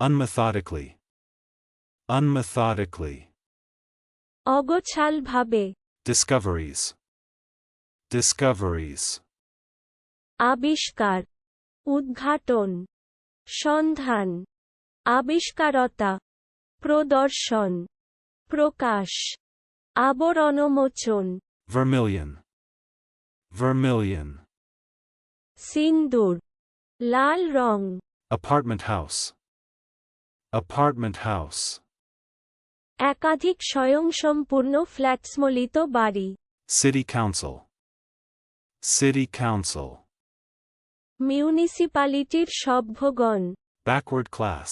Unmethodically. Unmethodically. অগোছালভাবে Discoveries. Discoveries. আবিষ্কার উদ্ঘাটন সন্ধান আবিষ্কারতা প্রদর্শন প্রকাশ আবরণমোচন Vermilion. Vermilion. সিন্দুর লাল রং Apartment house. Apartment house. একাধিক স্বয়ংসম্পূর্ণ ফ্ল্যাটসমলিত বাড়ি City council. City council. মিউনিসিপালিটির সভ্যগণ Backward class.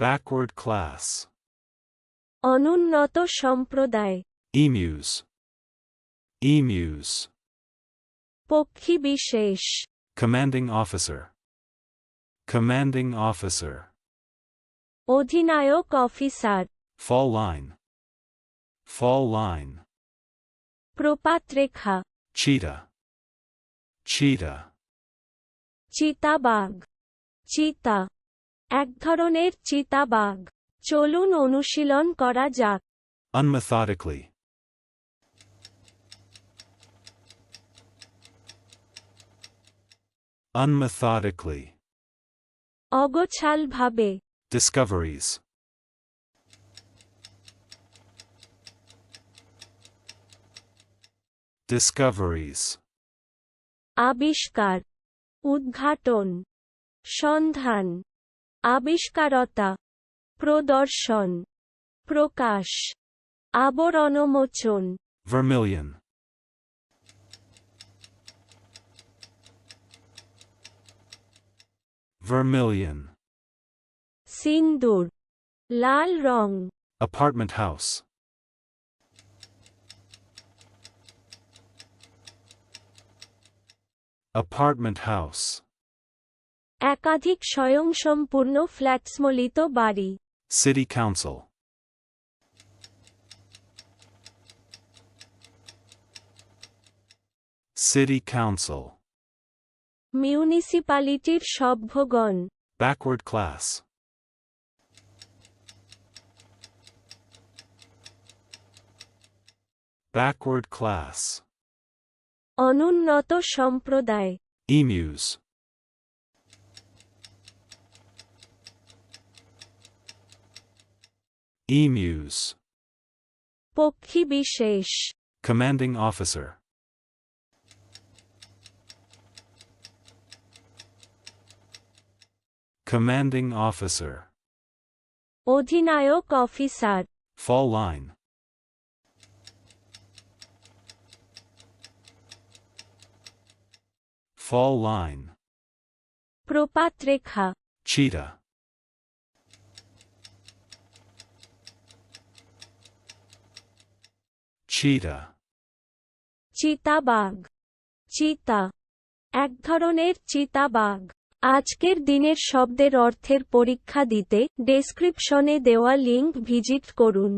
Backward class. অনুন্নত সম্প্রদায় Emus. Emus. পক্ষী বিশেষ Commanding officer. Commanding officer. অধিনায়ক officer. Fall line fall line প্রপাত রেখা। চিরা চিরা চিতাবাঘ। চিতা। এক ধরনের চিতাবাঘ। চলুন অনুশীলন করা যাক। আনমেথরিকলি unmethodically. অগোছালভাবে। Discoveries. Discoveries. আবিষ্কার উদ্ঘাটন সন্ধান আবিষ্কারতা প্রদর্শন প্রকাশ আবরণমোচন Vermilion. Vermilion. সিন্দুর লাল রং Apartment house. Apartment house. একাধিক স্বয়ংসম্পূর্ণ ফ্ল্যাটসমলিত বাড়ি City council. City council. মিউনিসিপালিটির সভ্যগণ Backward class. Backward class. অনুন্নত সম্প্রদায় Emus. Emus. পক্ষী বিশেষ Commanding officer. Commanding officer. অধিনায়ক officer Fall line. Fall line. প্রপাতরেখা Cheetah. Cheetah. চিতাবাঘ চিতা এক ধরনের চিতাবাঘ আজকের দিনের শব্দের অর্থের পরীক্ষা দিতে ডেসক্রিপশনে দেওয়া লিংক ভিজিট করুন